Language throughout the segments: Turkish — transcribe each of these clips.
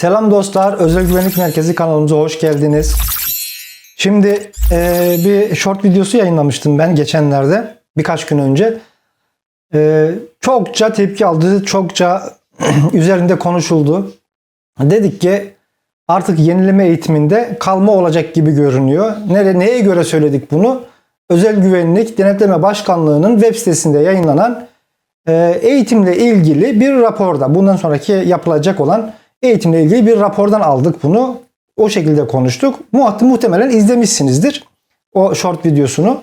Selam dostlar, Özel Güvenlik Merkezi kanalımıza hoş geldiniz. Şimdi e, bir short videosu yayınlamıştım ben geçenlerde, birkaç gün önce. E, çokça tepki aldı, çokça üzerinde konuşuldu. Dedik ki artık yenileme eğitiminde kalma olacak gibi görünüyor. Nere, neye göre söyledik bunu? Özel Güvenlik Denetleme Başkanlığı'nın web sitesinde yayınlanan e, eğitimle ilgili bir raporda, bundan sonraki yapılacak olan eğitimle ilgili bir rapordan aldık bunu. O şekilde konuştuk. Muht muhtemelen izlemişsinizdir o short videosunu.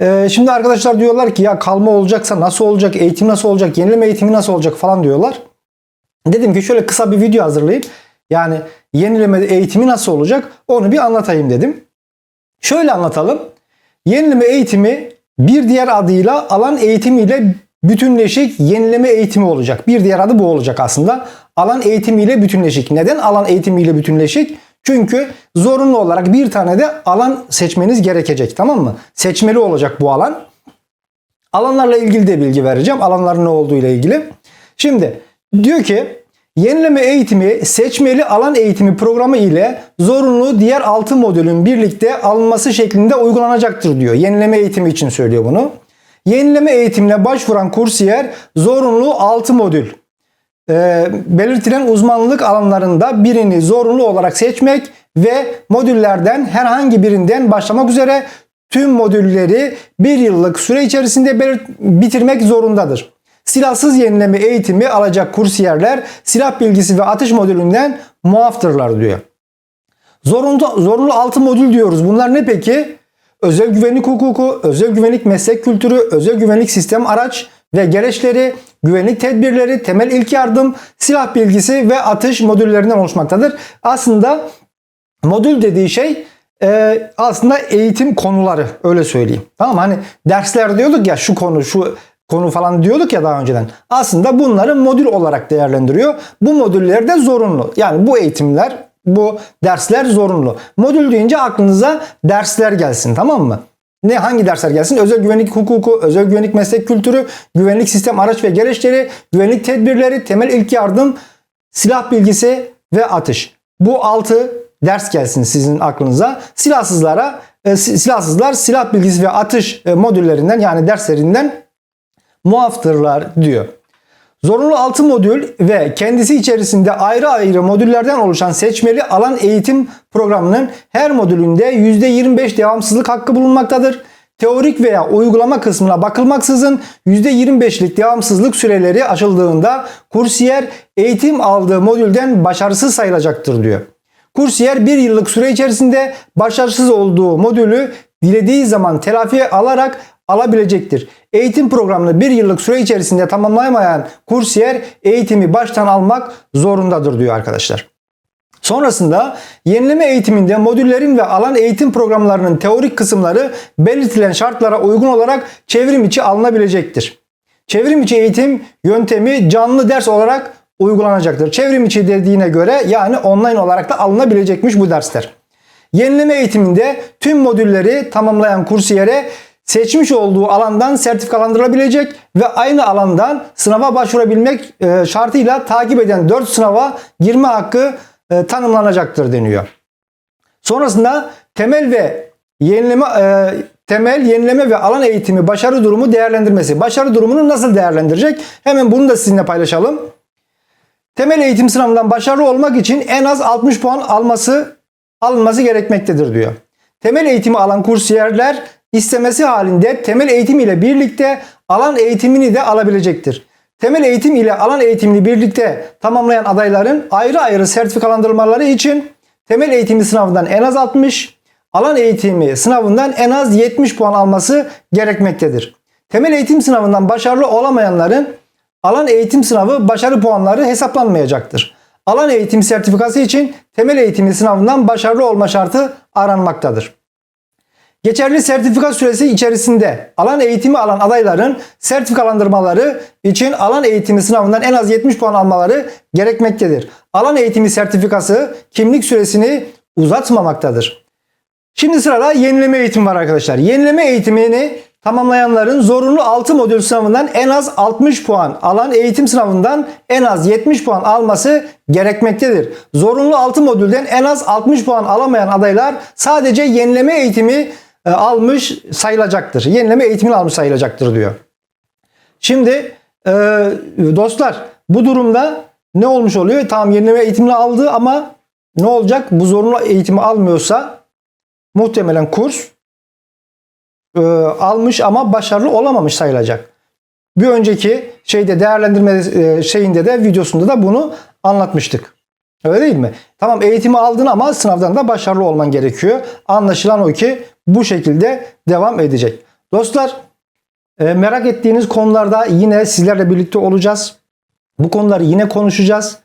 Ee, şimdi arkadaşlar diyorlar ki ya kalma olacaksa nasıl olacak, eğitim nasıl olacak, yenileme eğitimi nasıl olacak falan diyorlar. Dedim ki şöyle kısa bir video hazırlayıp yani yenileme eğitimi nasıl olacak onu bir anlatayım dedim. Şöyle anlatalım. Yenileme eğitimi bir diğer adıyla alan eğitimiyle bütünleşik yenileme eğitimi olacak. Bir diğer adı bu olacak aslında. Alan eğitimiyle bütünleşik. Neden alan eğitimiyle bütünleşik? Çünkü zorunlu olarak bir tane de alan seçmeniz gerekecek tamam mı? Seçmeli olacak bu alan. Alanlarla ilgili de bilgi vereceğim. Alanların ne olduğu ile ilgili. Şimdi diyor ki yenileme eğitimi seçmeli alan eğitimi programı ile zorunlu diğer 6 modülün birlikte alınması şeklinde uygulanacaktır diyor. Yenileme eğitimi için söylüyor bunu. Yenileme eğitimine başvuran kursiyer zorunlu 6 modül e, belirtilen uzmanlık alanlarında birini zorunlu olarak seçmek ve modüllerden herhangi birinden başlamak üzere tüm modülleri bir yıllık süre içerisinde bitirmek zorundadır. Silahsız yenileme eğitimi alacak kursiyerler silah bilgisi ve atış modülünden muaftırlar diyor. Zorunlu, zorunlu 6 modül diyoruz. Bunlar ne peki? Özel güvenlik hukuku, özel güvenlik meslek kültürü, özel güvenlik sistem araç ve gereçleri, güvenlik tedbirleri, temel ilk yardım, silah bilgisi ve atış modüllerinden oluşmaktadır. Aslında modül dediği şey e, aslında eğitim konuları öyle söyleyeyim. Tamam? Hani derslerde diyorduk ya şu konu şu konu falan diyorduk ya daha önceden. Aslında bunları modül olarak değerlendiriyor. Bu modüller de zorunlu. Yani bu eğitimler, bu dersler zorunlu. Modül deyince aklınıza dersler gelsin tamam mı? Ne hangi dersler gelsin? Özel güvenlik hukuku, özel güvenlik meslek kültürü, güvenlik sistem araç ve gereçleri, güvenlik tedbirleri, temel ilk yardım, silah bilgisi ve atış. Bu altı ders gelsin sizin aklınıza. Silahsızlara e, si- silahsızlar silah bilgisi ve atış e, modüllerinden yani derslerinden muaftırlar diyor. Zorunlu 6 modül ve kendisi içerisinde ayrı ayrı modüllerden oluşan seçmeli alan eğitim programının her modülünde %25 devamsızlık hakkı bulunmaktadır. Teorik veya uygulama kısmına bakılmaksızın %25'lik devamsızlık süreleri aşıldığında kursiyer eğitim aldığı modülden başarısız sayılacaktır diyor. Kursiyer bir yıllık süre içerisinde başarısız olduğu modülü dilediği zaman telafi alarak alabilecektir. Eğitim programını bir yıllık süre içerisinde tamamlayamayan kursiyer eğitimi baştan almak zorundadır diyor arkadaşlar. Sonrasında yenileme eğitiminde modüllerin ve alan eğitim programlarının teorik kısımları belirtilen şartlara uygun olarak çevrim içi alınabilecektir. Çevrim içi eğitim yöntemi canlı ders olarak uygulanacaktır. Çevrim içi dediğine göre yani online olarak da alınabilecekmiş bu dersler. Yenileme eğitiminde tüm modülleri tamamlayan kursiyere seçmiş olduğu alandan sertifikalandırılabilecek ve aynı alandan sınava başvurabilmek e, şartıyla takip eden 4 sınava girme hakkı e, tanımlanacaktır deniyor. Sonrasında temel ve yenileme e, temel yenileme ve alan eğitimi başarı durumu değerlendirmesi. Başarı durumunu nasıl değerlendirecek? Hemen bunu da sizinle paylaşalım. Temel eğitim sınavından başarılı olmak için en az 60 puan alması alınması gerekmektedir diyor. Temel eğitimi alan kursiyerler istemesi halinde temel eğitim ile birlikte alan eğitimini de alabilecektir. Temel eğitim ile alan eğitimini birlikte tamamlayan adayların ayrı ayrı sertifikalandırılmaları için temel eğitimi sınavından en az 60, alan eğitimi sınavından en az 70 puan alması gerekmektedir. Temel eğitim sınavından başarılı olamayanların alan eğitim sınavı başarı puanları hesaplanmayacaktır. Alan eğitim sertifikası için temel eğitimi sınavından başarılı olma şartı aranmaktadır. Geçerli sertifika süresi içerisinde alan eğitimi alan adayların sertifikalandırmaları için alan eğitimi sınavından en az 70 puan almaları gerekmektedir. Alan eğitimi sertifikası kimlik süresini uzatmamaktadır. Şimdi sırada yenileme eğitim var arkadaşlar. Yenileme eğitimini tamamlayanların zorunlu 6 modül sınavından en az 60 puan alan eğitim sınavından en az 70 puan alması gerekmektedir. Zorunlu 6 modülden en az 60 puan alamayan adaylar sadece yenileme eğitimi almış sayılacaktır. Yenileme eğitimini almış sayılacaktır diyor. Şimdi e, dostlar bu durumda ne olmuş oluyor? Tamam yenileme eğitimini aldı ama ne olacak? Bu zorunlu eğitimi almıyorsa muhtemelen kurs e, almış ama başarılı olamamış sayılacak. Bir önceki şeyde değerlendirme e, şeyinde de videosunda da bunu anlatmıştık. Öyle değil mi? Tamam eğitimi aldın ama sınavdan da başarılı olman gerekiyor. Anlaşılan o ki bu şekilde devam edecek. Dostlar e, merak ettiğiniz konularda yine sizlerle birlikte olacağız. Bu konuları yine konuşacağız.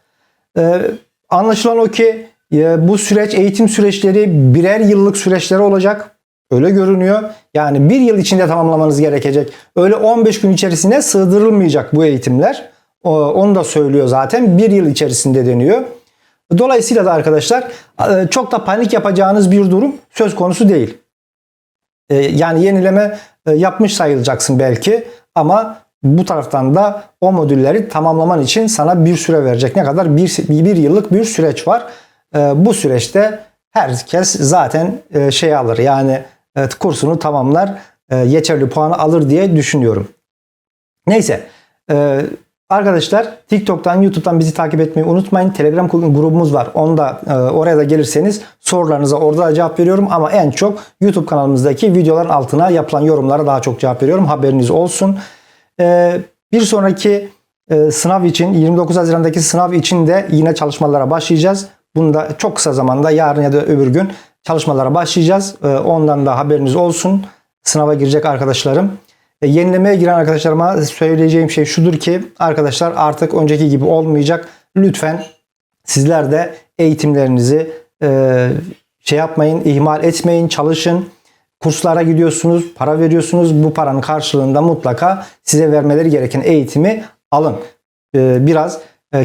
E, anlaşılan o ki e, bu süreç eğitim süreçleri birer yıllık süreçler olacak. Öyle görünüyor. Yani bir yıl içinde tamamlamanız gerekecek. Öyle 15 gün içerisine sığdırılmayacak bu eğitimler. Onu da söylüyor zaten. Bir yıl içerisinde deniyor. Dolayısıyla da arkadaşlar çok da panik yapacağınız bir durum söz konusu değil. E, yani yenileme e, yapmış sayılacaksın belki ama bu taraftan da o modülleri tamamlaman için sana bir süre verecek. Ne kadar? Bir, bir yıllık bir süreç var. Bu süreçte herkes zaten şey alır yani kursunu tamamlar yeterli puanı alır diye düşünüyorum. Neyse Arkadaşlar TikTok'tan, YouTube'dan bizi takip etmeyi unutmayın. Telegram grubumuz var. Onda e, oraya da gelirseniz sorularınıza orada da cevap veriyorum ama en çok YouTube kanalımızdaki videoların altına yapılan yorumlara daha çok cevap veriyorum. Haberiniz olsun. E, bir sonraki e, sınav için 29 Haziran'daki sınav için de yine çalışmalara başlayacağız. Bunu da çok kısa zamanda yarın ya da öbür gün çalışmalara başlayacağız. E, ondan da haberiniz olsun. Sınava girecek arkadaşlarım. E, yenilemeye giren arkadaşlarıma söyleyeceğim şey şudur ki arkadaşlar artık önceki gibi olmayacak. Lütfen sizler de eğitimlerinizi e, şey yapmayın, ihmal etmeyin, çalışın. Kurslara gidiyorsunuz, para veriyorsunuz. Bu paranın karşılığında mutlaka size vermeleri gereken eğitimi alın. E, biraz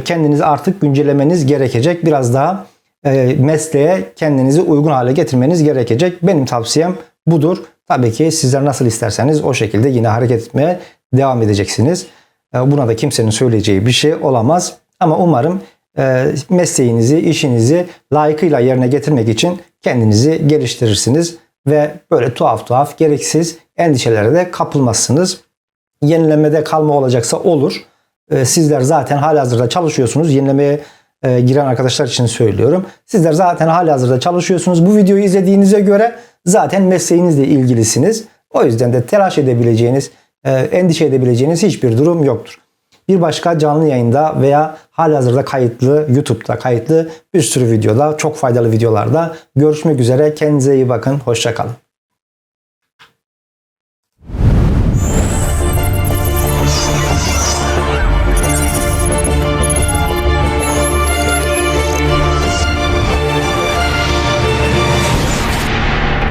kendinizi artık güncellemeniz gerekecek. Biraz daha mesleğe kendinizi uygun hale getirmeniz gerekecek. Benim tavsiyem budur. Tabii ki sizler nasıl isterseniz o şekilde yine hareket etmeye devam edeceksiniz. E, buna da kimsenin söyleyeceği bir şey olamaz. Ama umarım e, mesleğinizi, işinizi layıkıyla yerine getirmek için kendinizi geliştirirsiniz ve böyle tuhaf tuhaf gereksiz endişelere de kapılmazsınız. Yenilemede kalma olacaksa olur. E, sizler zaten halihazırda çalışıyorsunuz. Yenilemeye giren arkadaşlar için söylüyorum. Sizler zaten halihazırda çalışıyorsunuz. Bu videoyu izlediğinize göre zaten mesleğinizle ilgilisiniz. O yüzden de telaş edebileceğiniz, e, endişe edebileceğiniz hiçbir durum yoktur. Bir başka canlı yayında veya halihazırda kayıtlı, YouTube'da kayıtlı bir sürü videoda, çok faydalı videolarda görüşmek üzere. Kendinize iyi bakın. Hoşçakalın.